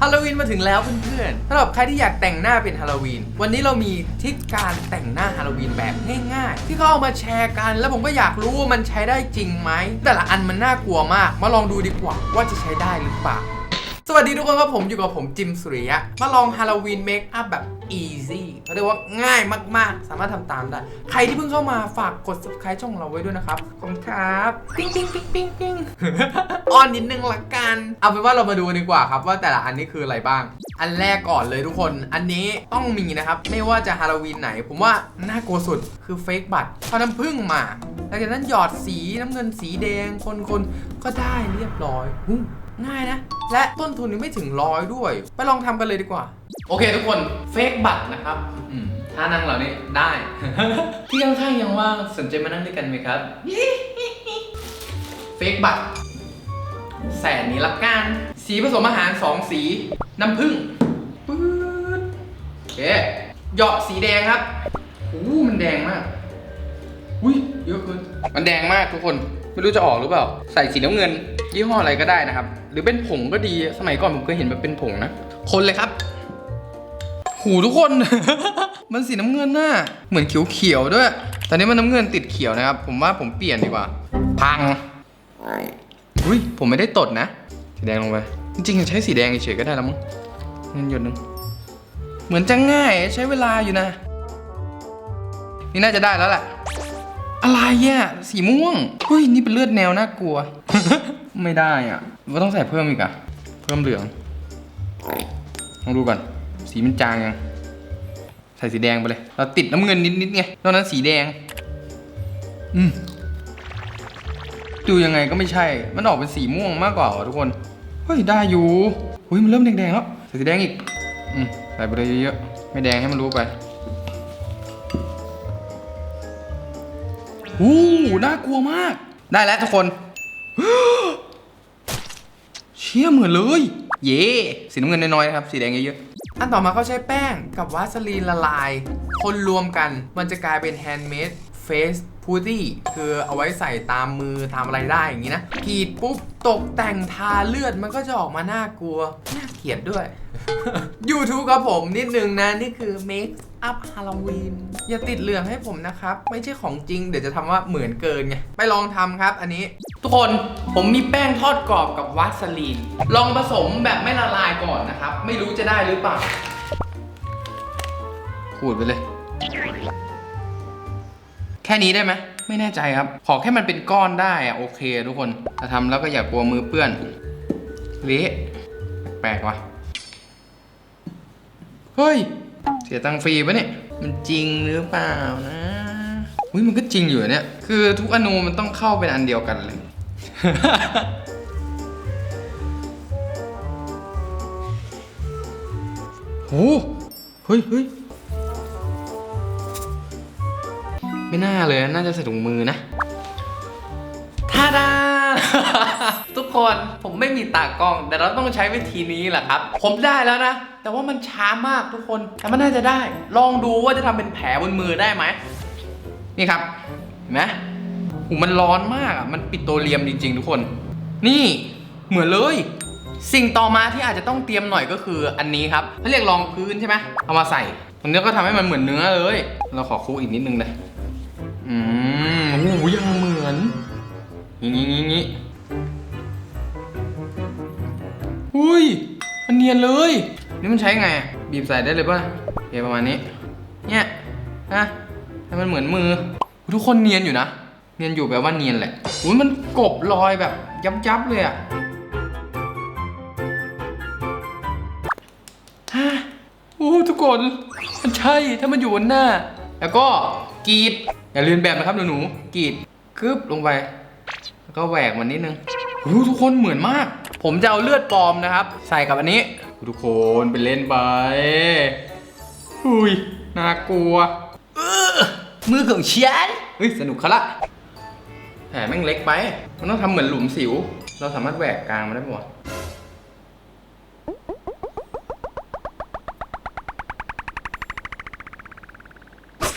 ฮาโลวีนมาถึงแล้วเพื่อนๆสำหรับใครที่อยากแต่งหน้าเป็นฮาโลวีน วันนี้เรามีทริศการแต่งหน้าฮาโลวีนแบบง่ายๆ ที่เขาเอามาแชร์กัน แล้วผมก็อยากรู้ว่ามันใช้ได้จริงไหม แต่ละอันมันน่ากลัวมาก มาลองดูดีกว่าว่าจะใช้ได้หรือเปล่า สวัสดีทุกคนครับผมอยู่กับผมจิมสุริยะ มาลองฮาโลวีนเมคอัพแบบ easy เขาเรียกว่าง่ายมากๆ สามารถทำตามได้ ใครที่เพิ่งเข้ามาฝากกด subscribe ช่องเราไว้ด้วยนะครับ ขอบคุณครับ ปิ๊งปิ๊งปิ๊งปิ๊งปิ๊งอ้อนนิดนึงละกัน เอาเป็นว่าเรามาดูกันดีกว่าครับ ว่าแต่ละอันนี้คืออะไรบ้าง อันแรกก่อนเลยทุกคน อันนี้ต้องมีนะครับ ไม่ว่าจะฮาโลวีนไหน ผมว่าน่ากลัวสุดคือเฟกบัตรพอาน้ำผึ้งมาหลังจากนั้นหยอดสีน้ำเงินสีแดงคนๆก็ได้เรียบร้อยหู ง่ายนะ และต้นทุนนี่ไม่ถึงร้อยด้วย ไปลองทำกันเลยดีกว่า โอเคทุกคนเฟกบัตรนะครับอืมถ้านั่งเหล่านี้ได้ ที่ข้างๆยังว่างสนใจมานั่งด้วยกันไหมครับเฟกบัตรแสนนี้ละกัน สีผสมอาหาร2สี น้ำผึ้งปื๊ดโอเคเหยาะสีแดงครับโอ้มันแดงมาก อุ้ยเยอะเกินมันแดงมากทุกคน ไม่รู้จะออกหรือเปล่า ใส่สีน้ำเงิน ยี่ห้ออะไรก็ได้นะครับ หรือเป็นผงก็ดีสมัยก่อนผมเคยเห็นแบบเป็นผงนะ คนเลยครับ หูทุกคน มันสีน้ำเงินน่ะเหมือนเขียวๆด้วย ตอนนี้มันน้ำเงินติดเขียวนะครับ ผมว่าผมเปลี่ยนดีกว่า พังอุ้ยผมไม่ได้ตดนะ สีแดงลงไป จริงๆใช้สีแดงเฉยๆก็ได้แล้วมั้งเงินหยดนึงเหมือนจะง่ายใช้เวลาอยู่นะ นี่น่าจะได้แล้วแหละอะไรอะสีม่วงเฮ้ยนี่เป็นเลือดแนวน่ากลัว ไม่ได้อะว่าต้องใส่เพิ่มอีกอะ เพิ่มเหลืองลองดูก่อน สีมันจางยัง ใส่สีแดงไปเลย เราติดน้ำเงินนิดๆไงนอกนั้นสีแดง อืมดูยังไงก็ไม่ใช่ มันออกเป็นสีม่วงมากกว่าทุกคน เฮ้ยได้อยู่อุ้ยมันเริ่มแดงๆแล้ว ใส่สีแดงอีก อืมใส่ไปเลยเยอะๆ ไม่แดงให้มันรู้ไปโอ้น่ากลัวมาก ได้แล้วทุกคน ชี่ยเหมือนเลย เย่สีน้ำเงินน้อยๆนะครับ สีแดงเยอะๆ อันต่อมาเขาใช้แป้งกับวาสลีนละลาย คนรวมกันมันจะกลายเป็นแฮนด์เมดเฟสพูตี้คือเอาไว้ใส่ตามมือทำอะไรได้อย่างนี้นะกรีดปุ๊บ ตกแต่งทาเลือดมันก็จะออกมาน่ากลัว น่าเกลียดด้วย YouTube ครับผมนิดนึงนะ นี่คือ Make Up Halloween อย่าติดเหลืองให้ผมนะครับ ไม่ใช่ของจริง เดี๋ยวจะทำว่าเหมือนเกินไง ไปลองทำครับอันนี้ ทุกคนผมมีแป้งทอดกรอบกับวาสลีน ลองผสมแบบไม่ละลายก่อนนะครับ ไม่รู้จะได้หรือเปล่า ขูดไปเลย แค่นี้ได้ไหมไม่แน่ใจครับ ขอแค่มันเป็นก้อนได้อะโอเค ทุกคนถ้าทำแล้วก็อย่ากลัวมือเปื้อนเละแปลกว่ะเฮ้ย เสียตังค์ฟรีปะเนี่ย มันจริงหรือเปล่านะอุ้ยมันก็จริงอยู่เนี่ย คือทุกอนูมันต้องเข้าเป็นอันเดียวกันเลยโอ้เฮ้ยเฮ้ยไม่น่าเลย น่าจะใส่ถุงมือนะทาดา ทุกคนผมไม่มีตากล้อง แต่เราต้องใช้วิธีนี้แหละครับ ผมได้แล้วนะ แต่ว่ามันช้ามากทุกคน แต่มันน่าจะได้ ลองดูว่าจะทำเป็นแผลบนมือได้ไหม นี่ครับ เห็นไหมหูมันร้อนมากอะ มันปิโตรเลียมจริง ๆ ทุกคน นี่เหมือนเลย สิ่งต่อมาที่อาจจะต้องเตรียมหน่อยก็คืออันนี้ครับเขาเรียกรองพื้นใช่ไหมเอามาใส่ตรงนี้ก็ทำให้มันเหมือนเนื้อเลย เราขอคลุกอีกนิดนึงเลยอืมโอ้โหยังเหมือนงี้งี้งี้งี้อุ้ยมันเนียนเลย นี่มันใช้ไงอะบีบใส่ได้เลยป่ะโอเคประมาณนี้ เนี่ยนะให้มันเหมือนมือ ทุกคนเนียนอยู่นะ เนียนอยู่แปลว่าเนียนแหละอุ้ยมันกบรอยแบบยับยับๆเลยอะฮะโอ้ทุกคน มันใช่ ถ้ามันอยู่บนหน้า แล้วก็กรีด อย่าเรียนแบบนะครับหนูๆกรีดกึบลงไป แล้วก็แหวกมันนิดนึงโอ้ทุกคนเหมือนมาก ผมจะเอาเลือดปลอมนะครับ ใส่กับอันนี้ ทุกคนไปเล่นไปอุ้ยน่ากลัวเอ้อมือของฉันเฮ้ยสนุกเขาละแผลแม่งเล็กไป มันต้องทำเหมือนหลุมสิว เราสามารถแหวกกลางมาได้ปะวะ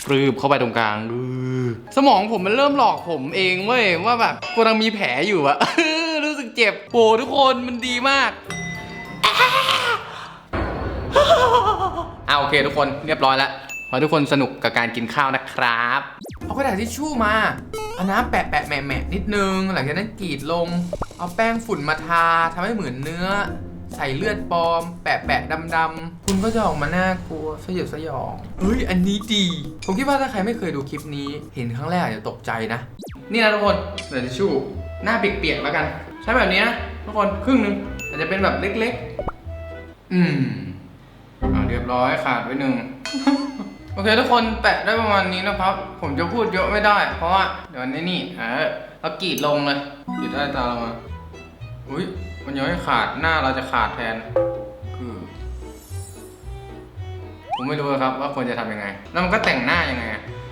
ปรืบเข้าไปตรงกลางอือสมองผมมันเริ่มหลอกผมเองเว้ยว่าแบบกำลังมีแผลอยู่อะรู้สึกเจ็บโปทุกคนมันดีมาก เคทุกคนเรียบร้อยแล้วขอทุกคนสนุกกับการกินข้าวนะครับ เอากระดาษทิชชู่มา เอาน้ำแปะแปะแหมะแหมะนิดนึง หลังจากนั้นกรีดลง เอาแป้งฝุ่นมาทาทำให้เหมือนเนื้อ ใส่เลือดปลอม แปะแปะดำดำคุณก็จะออกมาน่ากลัวสยดสยองเฮ้ย อันนี้ดี ผมคิดว่าถ้าใครไม่เคยดูคลิปนี้ เห็นครั้งแรกอาจจะตกใจนะ นี่นะทุกคนเดี๋ยวทิชชู่หน้าเปียกๆแล้วกัน ใช้แบบนี้นะทุกคนครึ่งนึงอาจจะเป็นแบบเล็ก ๆ อืม อ่าเรียบร้อยขาดไว้หนึ่ง โอเคทุกคนแปะได้ประมาณนี้นะครับ ผมจะพูดเยอะไม่ได้ เพราะว่าเดี๋ยวนี้นี่เออเรากรีดลงเลยกรีดได้ตาเรามาอุ้ยมันยังไม่ขาดหน้าเราจะขาดแทน คือผมไม่รู้ครับว่าควรจะทำยังไง แล้วมันก็แต่งหน้ายังไง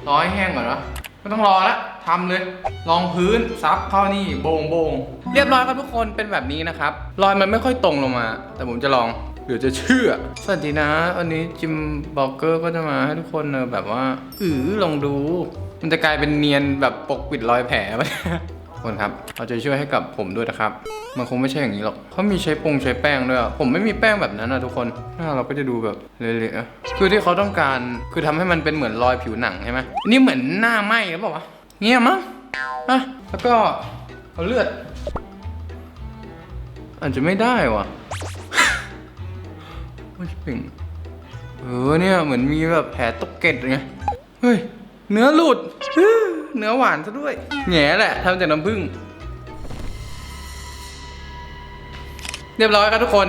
รอให้แห้งก่อนเหรอไม่ต้องรอละทำเลยรองพื้นซับเข้านี่โบงโบงเรียบร้อยครับทุกคนเป็นแบบนี้นะครับรอยมันไม่ค่อยตรงลงมา แต่ผมจะลอง เดี๋ยวจะเชื่อ สวัสดีนะวันนี้จิมบอกเกอร์ก็จะมาให้ทุกคนเออแบบว่าอือลองดู มันจะกลายเป็นเนียนแบบปกปิดรอยแผลไปทุกคนครับเอาใจช่วยให้กับผมด้วยนะครับ มันคงไม่ใช่อย่างนี้หรอกเขามีใช้ปงใช้แป้งด้วยอะผมไม่มีแป้งแบบนั้นนะทุกคนหน้าเราก็จะดูแบบเละๆอะคือที่เขาต้องการคือทำให้มันเป็นเหมือนรอยผิวหนังใช่ไหมอันนี่เหมือนหน้าไหม้หรือเปล่าวะเงี้ยมั้งอะแล้วก็เอาเลือด อาจจะไม่ได้ว่ะ ไม่ใช่ปิ่งเออเนี่ยเหมือนมีแบบแผลตกเกล็ดไงเฮ้ยเนื้อหลุดอื้อเนื้อหวานซะด้วยแง่แหละทำจากน้ำผึ้งเรียบร้อยครับทุกคน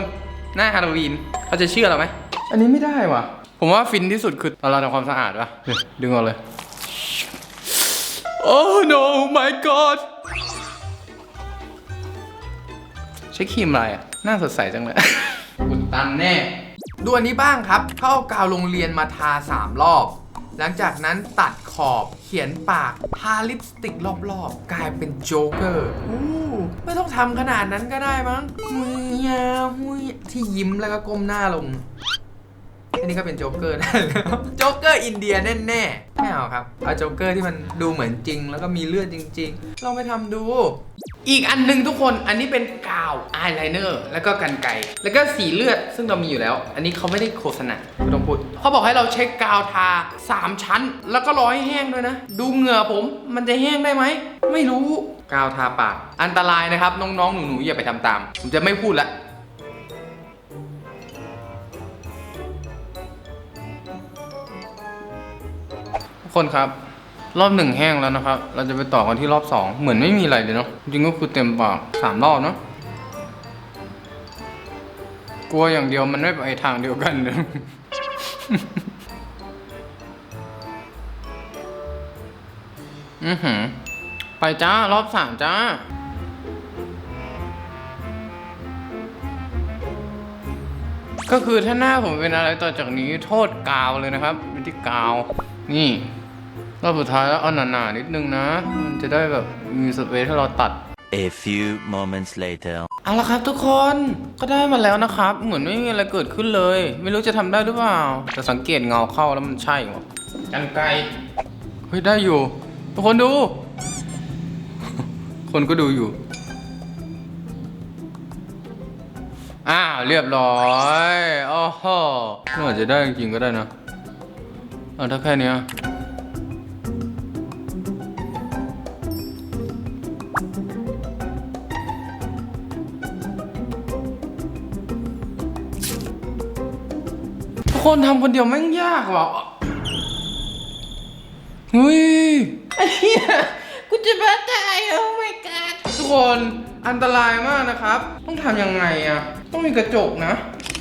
หน้าฮาโลวีนเขาจะเชื่อเราไหมอันนี้ไม่ได้ว่ะ ผมว่าฟินที่สุดคือตอนเราทำความสะอาดป่ะเดี๋ยวดึงออกเลยโอ้ no my god ใช้ครีมอะไรอะหน้าสดใสจังเลยอุดตันแน่ ดูอันนี้บ้างครับเข้าเอากาวโรงเรียนมาทา 3 รอบ หลังจากนั้นตัดขอบเขียนปากทาลิปสติกรอบๆ กลายเป็นโจ๊กเกอร์อู้ไม่ต้องทำขนาดนั้นก็ได้มั้งหุยยาหุยที่ยิ้มแล้วก็ก้มหน้าลงอันนี้ก็เป็นโจ๊กเกอร์ได้แล้วโจ๊กเกอร์อินเดียแน่ๆไม่เอาครับเอาโจ๊กเกอร์ที่มันดูเหมือนจริง แล้วก็มีเลือดจริง ๆ ลองไปทำดู อีกอันหนึงทุกคนอันนี้เป็นกาวอายไลเนอร์แล้วก็กันไกรแล้วก็สีเลือดซึ่งเรามีอยู่แล้ว อันนี้เขาไม่ได้โฆษณาไม่ต้องพูดเขาบอกให้เราเช็คกาวทา 3 ชั้น แล้วก็รอให้แห้งด้วยนะ ดูเหงื่อผมมันจะแห้งได้ไหม ไม่รู้กาวทาปาก อันตรายนะครับ น้องๆ หนูๆ อย่าไปทำตาม ผมจะไม่พูดละทุกคนครับ รอบหนึ่งแห้งแล้วนะครับ เราจะไปต่อกันที่รอบสองเหมือนไม่มีอะไรเลยเนาะ จริงก็คือเต็มปากสามรอบเนาะ กลัวอย่างเดียวมันไม่ไปทางเดียวกันเลยอือหือ ไปจ้ารอบสามจ้า ก็คือถ้าหน้าผมเป็นอะไรต่อจากนี้โทษกาวเลยนะครับเป็นที่กาว นี่ รอบสุดท้ายแล้วเอาหนาๆนิดนึงนะ มันจะได้แบบมีสเปซให้เราตัด A few moments later. เอาละครับทุกคนก็ได้มาแล้วนะครับ เหมือนไม่มีอะไรเกิดขึ้นเลย ไม่รู้จะทำได้หรือเปล่า แต่สังเกตเงาเข้าแล้วมันใช่หรอกันไกลเฮ้ยได้อยู่ ทุกคนดู คนก็ดูอยู่อ้าวเรียบร้อยโอ้โหน่าจะได้จริงๆก็ได้นะเอาถ้าแค่เนี้ คนทำคนเดียวแม่งยากว่ะเฮ้ยไอ้เหี้ยกูจะบ้าตายโอ้ my god ทุกคนอันตรายมากนะครับ ต้องทำยังไงอะต้องมีกระจกนะ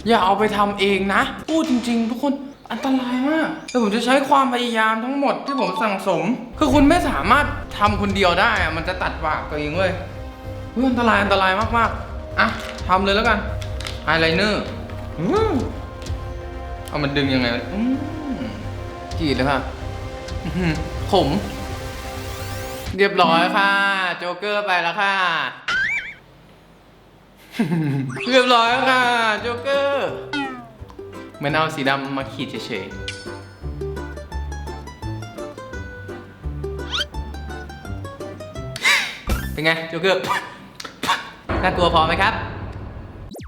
อย่าเอาไปทำเองนะ พูดจริง ๆ ทุกคนอันตรายมากแต่ผมจะใช้ความพยายามทั้งหมดที่ผมสั่งสม คือคุณไม่สามารถทำคนเดียวได้อะมันจะตัดปากตัวเองเว้ยเฮ้ยอันตรายอันตรายมากๆอะทำเลยแล้วกันไฮไลเนอร์เอมันดึงยังไงอืมกรีดเลยค่ะอื้อหือขม เรียบร้อยค่ะ โจ๊กเกอร์ไปแล้วค่ะ เรียบร้อยแล้วค่ะ โจ๊กเกอร์เหมือนเอาสีดำมาขีดเฉยๆ เป็นไง โจ๊กเกอร์ น่ากลัวพอไหมครับ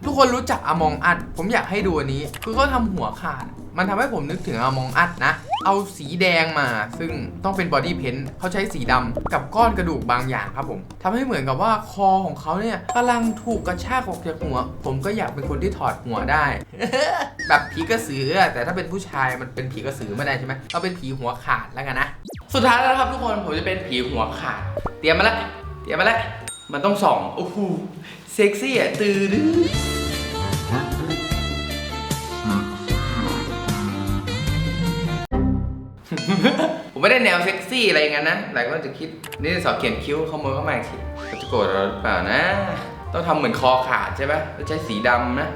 ทุกคนรู้จักอมองอัด ผมอยากให้ดูอันนี้ คือเขาทำหัวขาด มันทำให้ผมนึกถึงอมองอัดนะ เอาสีแดงมา ซึ่งต้องเป็นบอดี้เพนท์เขาใช้สีดำกับก้อนกระดูกบางอย่างครับผมทำให้เหมือนกับว่าคอของเขาเนี่ยกำลังถูกกระชากออกจากหัว ผมก็อยากเป็นคนที่ถอดหัวได้ แบบผีกระสือแต่ถ้าเป็นผู้ชายมันเป็นผีกระสือไม่ได้ใช่ไหมเราเป็นผีหัวขาดแล้วกันนะ สุดท้ายแล้วครับทุกคนผมจะเป็นผีหัวขาด เตรียมมาแล้วเตรียมมาแล้วมันต้องส่องโอ้โห ซ็กซี่อะตื่นผมไม่ได้แนวเซ็กซี่อะไรอย่างนั้นนะ หลายคนจะคิด นี่สอบเขียนคิ้วขโมยเข้ามาอีกทีเขาจะโกรธเราหรือเปล่านะ ต้องทำเหมือนคอขาดใช่ไหมแล้วใช้สีดำนะ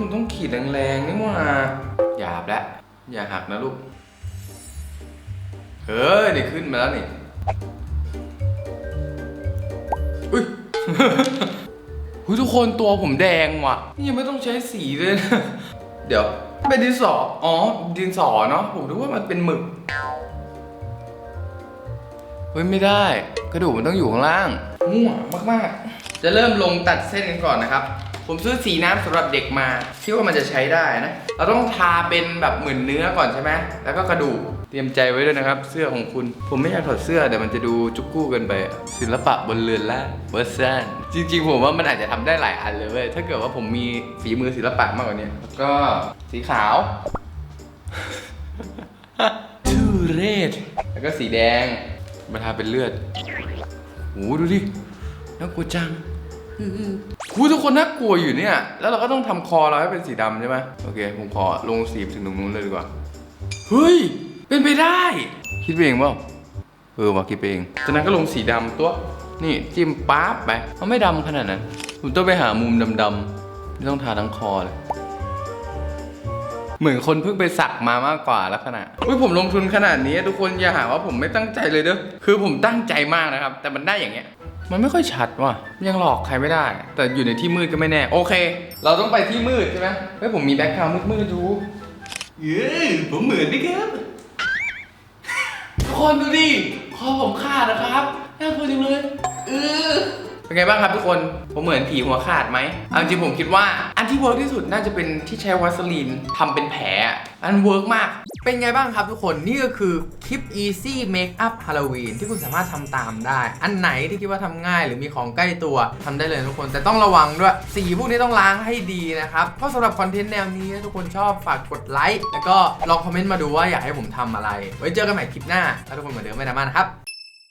มันต้องขีดแรงๆนี่ว่าหยาบแล้ว อย่าหักนะลูก เฮ้ยนี่ขึ้นมาแล้วนี่ อุ้ย หุยทุกคนตัวผมแดงว่ะ นี่ยังไม่ต้องใช้สีเลยนะ เดี๋ยวเป็นดินสอ อ๋อ ดินสอเนาะ ผมรู้ว่ามันเป็นหมึก เฮ้ยไม่ได้ กระดูกมันต้องอยู่ข้างล่าง มั่วมากๆ จะเริ่มลงตัดเส้นกันก่อนนะครับ ผมซื้อสีน้ำสำหรับเด็กมาคิดว่ามันจะใช้ได้นะ เราต้องทาเป็นแบบเหมือนเนื้อก่อนใช่ไหมแล้วก็กระดูกเตรียมใจไว้ด้วยนะครับ เสื้อของคุณ ผมไม่อยากถอดเสื้อเดี๋ยวมันจะดูจุกกู้เกินไปอะศิลปะบนเรือนล่างเวอร์ซันจริงๆ ผมว่ามันอาจจะทำได้หลายอันเลยเว้ยถ้าเกิดว่าผมมีฝีมือศิลปะมากกว่านี้แล้วก็สีขาวทูเรศแล้วก็สีแดงมาทาเป็นเลือดโหดูดิน่ากลัวจัง คูทุกคนน่ากลัวอยู่เนี่ย แล้วเราก็ต้องทำคอเราให้เป็นสีดำใช่ไหมโอเค ผมขอลงสีไปถึงตรงนู้นเลยดีกว่า เฮ้ย เป็นไปได้ คิดไปเองเปล่าเออว่าคิดไปเองจากนั้นก็ลงสีดำตัว นี่จิ้มป๊าบไปมันไม่ดำขนาดนั้น ผมต้องไปหามุมดำๆไม่ต้องทาทั้งคอเลย เหมือนคนเพิ่งไปสักมามากกว่าลักษณะอุ้ยผมลงทุนขนาดนี้ ทุกคนอย่าหาว่าผมไม่ตั้งใจเลยเด้อ คือผมตั้งใจมากนะครับ แต่มันได้อย่างเงี้ย มันไม่ค่อยชัดว่ะ ยังหลอกใครไม่ได้ แต่อยู่ในที่มืดก็ไม่แน่ โอเค เราต้องไปที่มืดใช่ไหมเฮ้ยผมมีแบ็คกราวด์มืดๆดูเย้ผมเหมือนดิครับทุกคนดูดิคอผมขาดนะครับน่ากลัวจังเลยเออ เป็นไงบ้างครับทุกคน ผมเหมือนผีหัวขาดไหมเอาจริงผมคิดว่าอันที่เวิร์กที่สุดน่าจะเป็นที่ใช้วัสลีนทำเป็นแผล อันเวิร์กมาก เป็นไงบ้างครับทุกคน นี่ก็คือคลิป easy makeup Halloween ที่คุณสามารถทำตามได้ อันไหนที่คิดว่าทำง่าย หรือมีของใกล้ตัวทำได้เลยทุกคน แต่ต้องระวังด้วย สีพวกนี้ต้องล้างให้ดีนะครับเพราะสำหรับคอนเทนต์แนวนี้ถ้าทุกคนชอบฝากกดไลค์แล้วก็ลองคอมเมนต์มาดูว่าอยากให้ผมทำอะไร ไว้เจอกันใหม่คลิปหน้าแล้วทุกคนเหมือนเดิมไม่นานมานะครับ